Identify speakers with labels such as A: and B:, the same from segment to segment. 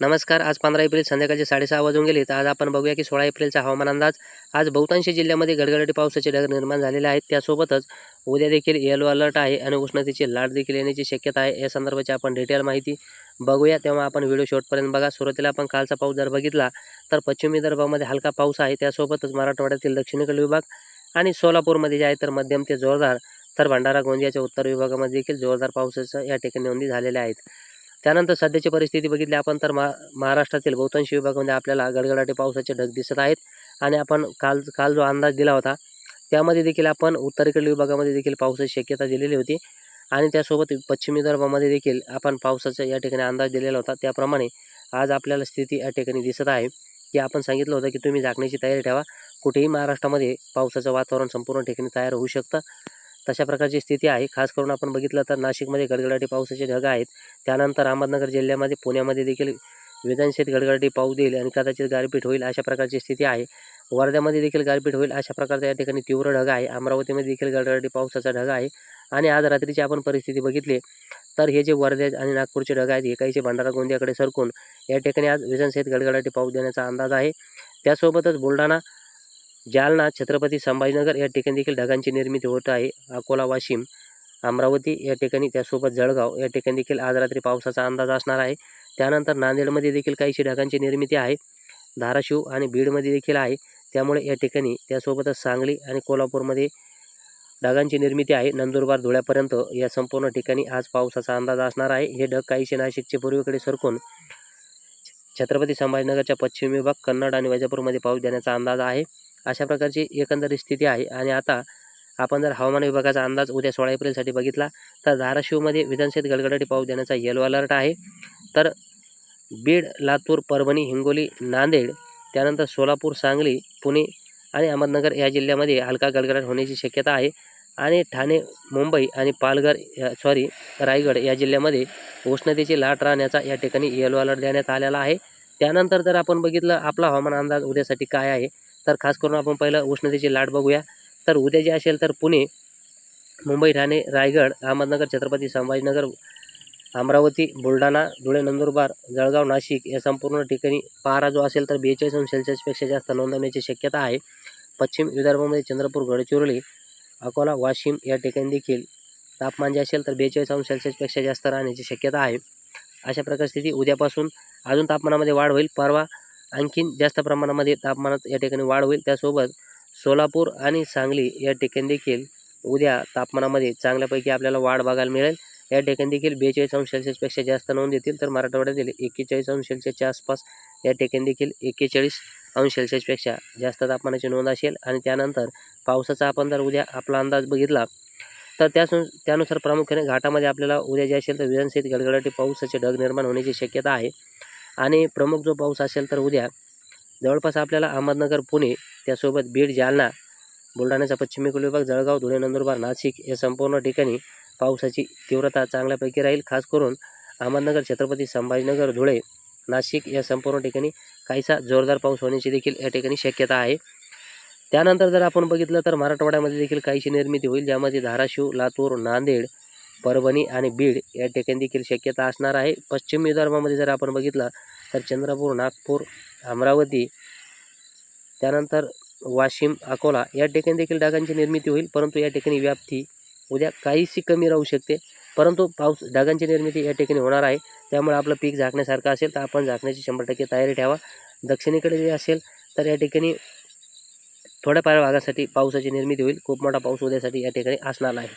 A: नमस्कार आज पंधरा एप्रिल संध्याकाळचे साडेसहा वाजून गेले तर आज आपण बघूया की सोळा एप्रिलचा हवामान अंदाज. आज बहुतांश जिल्ह्यामध्ये गडगडाटी पावसाचे ढग निर्माण झालेले आहेत. त्यासोबतच उद्या देखील येलो अलर्ट आहे आणि उष्णतेची लाट देखील येण्याची शक्यता आहे. या संदर्भाची आपण डिटेल माहिती बघूया. तेव्हा आपण व्हिडिओ शेवटपर्यंत बघा. सुरुवातीला आपण कालचा पाऊस जर बघितला तर पश्चिम विदर्भामध्ये हलका पाऊस आहे. त्यासोबतच मराठवाड्यातील दक्षिणेकडील विभाग आणि सोलापूरमध्ये जे आहे तर मध्यम ते जोरदार तर भंडारा गोंदियाच्या उत्तर विभागामध्ये देखील जोरदार पावसाचं या ठिकाणी नोंदी झालेल्या आहेत. त्यानंतर सध्याची परिस्थिती बघितली आपण तर मा महाराष्ट्रातील बहुतांश विभागामध्ये आपल्याला गडगडाटे पावसाचे ढग दिसत आहेत आणि आपण काल काल जो अंदाज दिला होता त्यामध्ये देखील आपण उत्तरेकडील विभागामध्ये देखील पावसाची शक्यता दिलेली होती आणि त्यासोबत पश्चिम विदर्भामध्ये देखील आपण पावसाचा या ठिकाणी अंदाज दिलेला होता. त्याप्रमाणे आज आपल्याला स्थिती या ठिकाणी दिसत आहे की आपण सांगितलं होतं की तुम्ही झाकण्याची तयारी ठेवा कुठेही महाराष्ट्रामध्ये पावसाचं वातावरण संपूर्ण ठिकाणी तयार होऊ शकतं. तशा प्रकारची स्थिती आहे. खास करून आपण बघितलं तर नाशिकमध्ये गडगडाटी पावसाचे ढग आहेत. त्यानंतर अहमदनगर जिल्ह्यामध्ये पुण्यामध्ये देखील विधानसभेत गडगडाटी पाऊस देईल आणि कदाचित गारपीट होईल अशा प्रकारची स्थिती आहे. वर्ध्यामध्ये देखील गारपीट होईल अशा प्रकारचा या ठिकाणी तीव्र ढग आहे. अमरावतीमध्ये देखील गडगडाटी पावसाचा ढग आहे. आणि आज रात्रीची आपण परिस्थिती बघितली तर हे जे वर्ध्या आणि नागपूरचे ढग आहेत हे काहीचे भंडारा गोंदियाकडे सरकून या ठिकाणी आज विधानसभेत गडगडाटी पाऊस देण्याचा अंदाज आहे. त्यासोबतच बुलढाणा जालना छत्रपती संभाजीनगर या ठिकाणी देखील ढगांची निर्मिती होत आहे. अकोला वाशिम अमरावती या ठिकाणी त्यासोबत जळगाव या ठिकाणी देखील आज रात्री पावसाचा अंदाज असणार आहे. त्यानंतर नांदेडमध्ये देखील काहीशी ढगांची निर्मिती आहे. धाराशिव आणि बीडमध्ये देखील आहे. त्यामुळे या ठिकाणी त्यासोबतच सांगली आणि कोल्हापूरमध्ये ढगांची निर्मिती आहे. नंदुरबार धुळ्यापर्यंत या संपूर्ण ठिकाणी आज पावसाचा अंदाज असणार आहे. हे ढग काहीसे नाशिकचे पूर्वेकडे सरकून छत्रपती संभाजीनगरच्या पश्चिम विभाग कन्नड आणि वैजापूरमध्ये पाऊस देण्याचा अंदाज आहे. अशा प्रकारची एकंदरीत स्थिती आहे. आणि आता आपण जर हवामान विभागाचा अंदाज उद्या सोळा एप्रिलसाठी बघितला तर धाराशिवमध्ये विधानसभेत गडगडाटी पाऊस देण्याचा येलो अलर्ट आहे. तर बीड लातूर परभणी हिंगोली नांदेड त्यानंतर सोलापूर सांगली पुणे आणि अहमदनगर या जिल्ह्यामध्ये हलका गडगडाट होण्याची शक्यता आहे. आणि ठाणे मुंबई आणि पालघर सॉरी रायगड या जिल्ह्यामध्ये उष्णतेची लाट राहण्याचा या ठिकाणी येलो अलर्ट देण्यात आलेला आहे. त्यानंतर जर आपण बघितलं आपला हवामान अंदाज उद्यासाठी काय आहे? तर खास करून आपण पहिलं उष्णतेची लाट बघूया. तर उद्या जे असेल तर पुणे मुंबई ठाणे रायगड अहमदनगर छत्रपती संभाजीनगर अमरावती बुलढाणा धुळे नंदुरबार जळगाव नाशिक या संपूर्ण ठिकाणी पारा जो असेल तर बेचाळीस अंश सेल्सिअसपेक्षा जास्त नोंदवण्याची शक्यता आहे. पश्चिम विदर्भामध्ये चंद्रपूर गडचिरोली अकोला वाशिम या ठिकाणी देखील तापमान जे असेल तर बेचाळीस अंश सेल्सिअसपेक्षा जास्त राहण्याची शक्यता आहे. अशा प्रकार स्थिती उद्यापासून अजून तापमानामध्ये वाढ होईल. परवा आणखीन जास्त प्रमाणामध्ये तापमानात या ठिकाणी वाढ होईल. त्यासोबत सोलापूर आणि सांगली या ठिकाणी देखील उद्या तापमानामध्ये चांगल्यापैकी आपल्याला वाढ बघायला मिळेल. या ठिकाणी देखील बेचाळीस अंश सेल्सिअसपेक्षा जास्त नोंद येतील तर मराठवाड्यातील एक्केचाळीस अंश सेल्सिअसच्या आसपास या ठिकाणी देखील एक्केचाळीस अंश सेल्सिअसपेक्षा जास्त तापमानाची नोंद असेल. आणि त्यानंतर पावसाचा आपण जर उद्या आपला अंदाज बघितला तर त्यासु त्यानुसार प्रामुख्याने घाटामध्ये आपल्याला उद्या जे असेल तर विधानसहित गडगडाटी पावसाचे ढग निर्माण होण्याची शक्यता आहे. आणि प्रमुख जो पाऊस असेल तर उद्या जवळपास आपल्याला अहमदनगर पुणे त्यासोबत बीड जालना बुलढाण्याचा पश्चिमेकडील विभाग जळगाव धुळे नंदुरबार नाशिक या संपूर्ण ठिकाणी पावसाची तीव्रता चांगल्यापैकी राहील. खास करून अहमदनगर छत्रपती संभाजीनगर धुळे नाशिक या संपूर्ण ठिकाणी काहीसा जोरदार पाऊस होण्याची देखील या ठिकाणी शक्यता आहे. त्यानंतर जर आपण बघितलं तर मराठवाड्यामध्ये देखील काहीशी निर्मिती होईल ज्यामध्ये धाराशिव लातूर नांदेड परभणी आणि बीड या ठिकाणी देखील शक्यता असणार आहे. पश्चिम विदर्भामध्ये जर आपण बघितलं तर चंद्रपूर नागपूर अमरावती त्यानंतर वाशिम अकोला या ठिकाणी देखील ढगांची निर्मिती होईल. परंतु या ठिकाणी व्याप्ती उद्या काहीशी कमी राहू शकते. परंतु पाऊस ढगांची निर्मिती या ठिकाणी होणार आहे. त्यामुळे आपलं पीक झाकण्यासारखं असेल तर आपण झाकण्याची शंभर टक्के तयारी ठेवा. दक्षिणेकडे जे असेल तर या ठिकाणी थोड्याफार भागासाठी पावसाची निर्मिती होईल. खूप मोठा पाऊस उद्यासाठी या ठिकाणी असणार आहे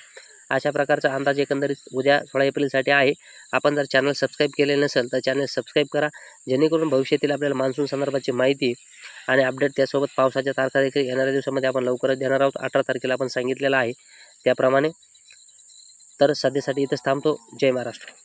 A: अशा प्रकारचा अंदाज एकंदरीत उद्या सोळा एप्रिलसाठी आहे. आपण जर चॅनल सबस्क्राईब केलेलं नसेल तर चॅनल सबस्क्राईब करा. जेणेकरून भविष्यातील आपल्याला मान्सून संदर्भाची माहिती आणि अपडेट त्यासोबत पावसाच्या तारखा देखील येणाऱ्या दिवसामध्ये आपण लवकरच देणार आहोत. अठरा तारखेला आपण सांगितलेलं आहे. त्याप्रमाणे तर सध्यासाठी इथंच थांबतो. जय महाराष्ट्र.